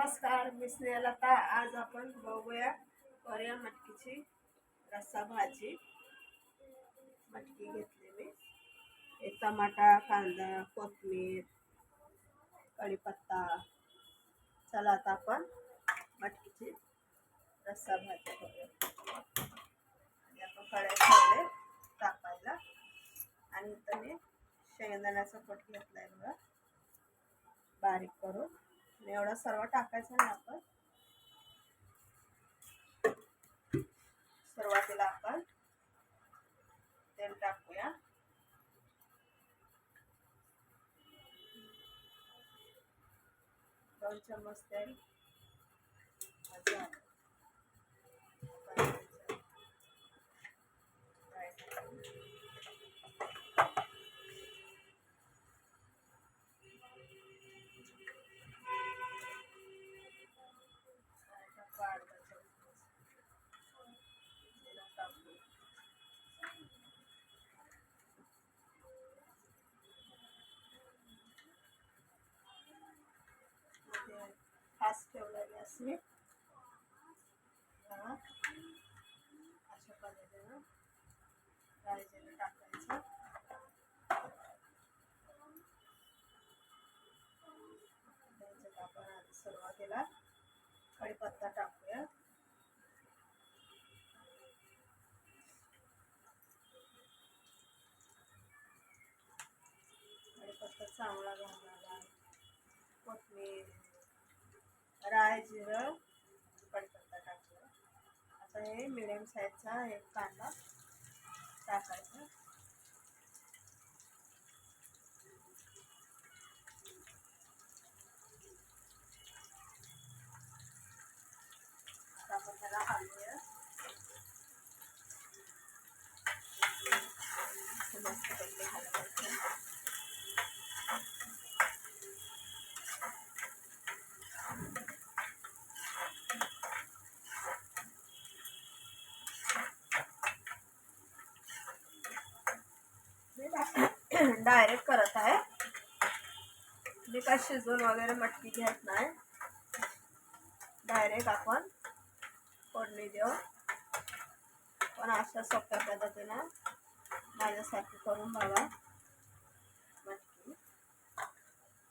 नमस्कार मी स्नेहलता. आज आपण बघूया करूया मटकीची रस्सा भाजी. मटकी घेतली मी एक टमाटा कांदा कोथमीर कढीपत्ता. चला आता आपण मटकीची रस्सा भाजी करूया आणि आपण कढई ठेवले टाकायला आणि इथं मी शेंगदाण्याचा पट घेतलाय बघा. बारीक करून. एवढा सर्व टाकायचा नाही आपण. सुरुवातीला आपण तेल टाकूया. दोन चम्मच तेल. भाजूया. ठेवलेले ठेवलेली अशा पद्धतीनं रायजीनं टाकायचं. त्याच्यात आपण आधी सुरुवातीला कढीपत्ता टाकूया. कढीपत्ता चांगला घालणार कोथमीर राय जिरं कढीपत्ता टाकला. आता हे मिडियम साईजचा एक कांदा टाकायचा. आता आपण त्याला हलवूया मस्तपैकी हलवायचं डायरेक्ट करत आहे. मी काय शिजवून वगैरे मटकी घेत नाही. डायरेक्ट आपण फोडणी देऊ. पण अशा सोप्या पद्धतीनं माझ्यासाठी करून बघा मटकी.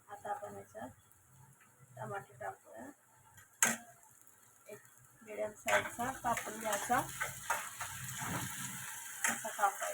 आता आपण याच्यात टमाटे टाकूया. एक मिडियम साईजचा कापून घ्यायचा. असा कापाय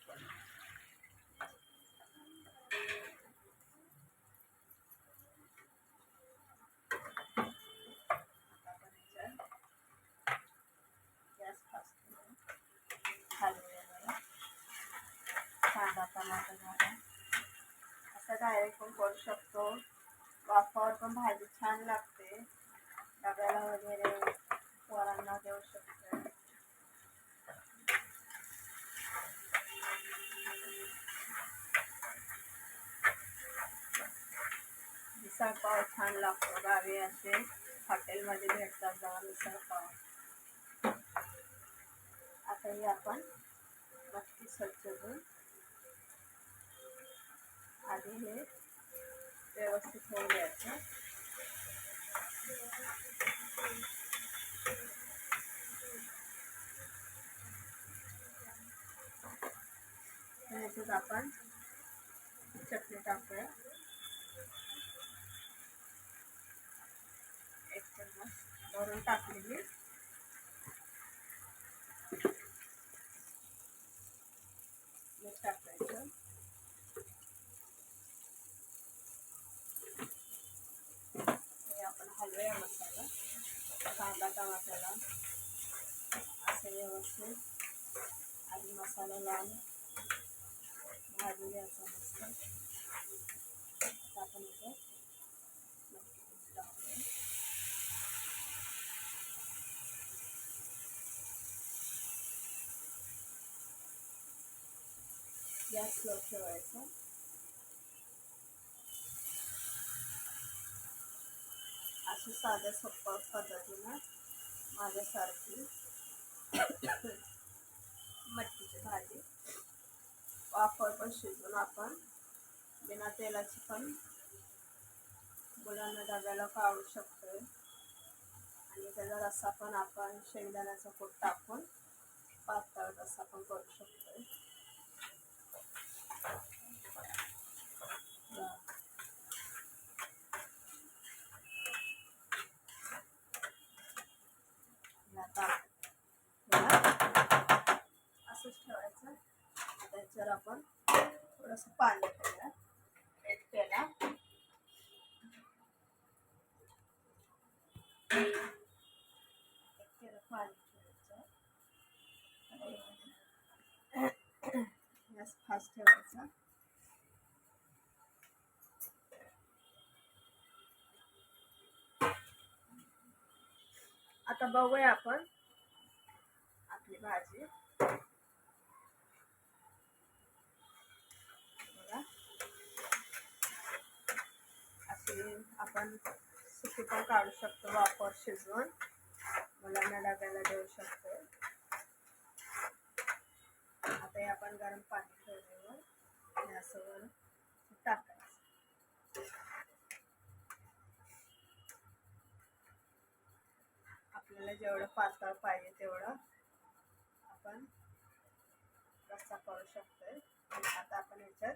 टमाटर झाला असं डायरेक्ट पण करू शकतो. वाफावर पण भाजी छान लागते. डब्याला वगैरे पोरांना देऊ शकतो. मिसळपाव छान लागतो गावी असे. हॉटेलमध्ये भेटतात जेव्हा मिसळपाव. आताही आता ही आपण नक्की स्वच्छ धुवून हे व्यवस्थित होऊन द्यायचं ह्याच्यात आपण चटणी टाकूया. छान असं व्यवस्थित आणि मसाला लावून भाजून घ्यायचा मस्त आपण इथे गॅस स्लो ठेवायचा असं साध्या सोप्पा पद्धतीनं माझ्यासारखी मटकीची भाजी. वाफळ पण शिजवून आपण बिना तेलाची पण मुलांना डब्याला काढू शकतो आणि त्याचा रस्सा पण आपण शेंगदाण्याचा कूट टाकून पातळ रस्सा पण करू शकतो बघा. असंच ठेवायचं. त्याच्यावर आपण थोडंसं पाणी ठेवूया एक केला. एक पाणी ठेवायचं. फास्ट ठेवायचा. आता बघूया आपण आपली भाजी. बघा. अशी आपण सुकी पण काढू शकतो वापर शिजवून. मुलांना डब्याला देऊ शकतो. आता हे आपण गरम पाणी ठेवल्यावर गॅसवर आपल्याला जेवढं पातळ पाहिजे तेवढं आपण रस्सा करू शकतोय. आता आपण ह्याच्यात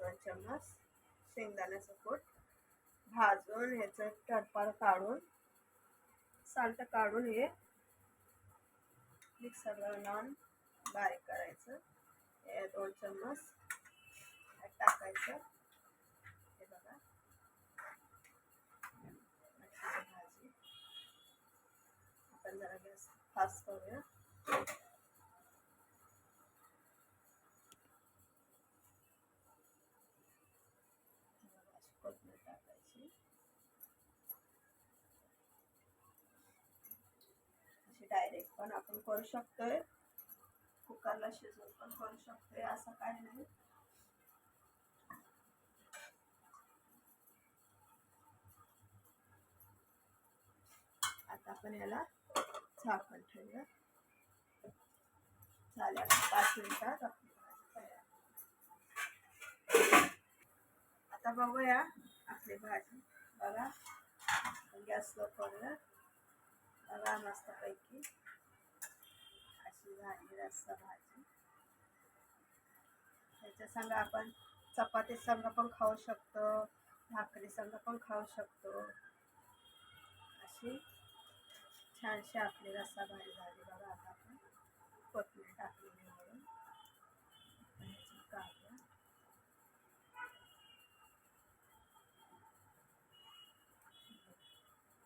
दोन चम्मच शेंगदाण्याचं कूट भाजून ह्याचं टरपार काढून साल्ट काढून हे मिक्सरवर लावून बारीक करायचं. हे दोन चम्मच टाकायचं हे बघा मटकीची भाजी आपण जरा गॅस फास्ट करूया अशी टाकायची अशी डायरेक्ट पण आपण करू शकतोय कुकरला शिजवून पण करू शकतोय असं काही नाही आता आपण याला झाकण ठेवूया. झाल्या पाच मिनिटात तयार. आता बघूया आपली भाजी. बघा गॅस लो करूया. बघा मस्तपैकी अशी झाली रस्सा भाजी. त्याच्या संग आपण चपाती संग पण खाऊ शकतो भाकरी संग पण खाऊ शकतो. अशी छानशी आपली रस्सा भाजी झाली बघा आता आपण. कोथिंबीर टाकलेली म्हणून ह्याची काढूया.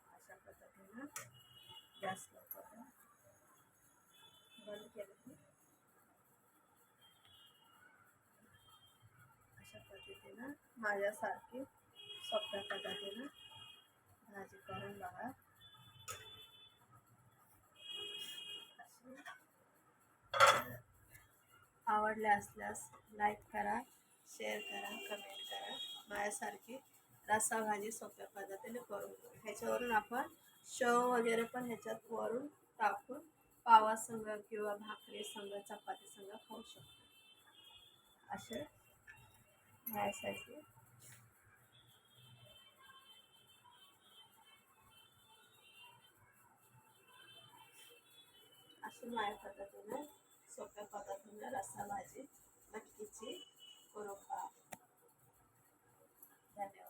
अशा पद्धतीनं गॅस लवकर बंद केलं की. अशा पद्धतीनं माझ्यासारखी सोप्या पद्धतीनं भाजी करून बघा अशी आवडले असल्यास लाईक करा शेअर करा कमेंट करा. माझ्यासारखी रस्सा भाजी सोप्या पद्धतीने करून ह्याच्यावरून आपण शव वगैरे पण ह्याच्यात वरून टाकून पावा संग किंवा भाकरी संग चपाती संग खाऊ शकतो. असे माझ्यासाठी अशी माझ्या पद्धतीने सोप्या पदार्थ रस्सा भाजी नक्कीची करून खा धन्यवाद.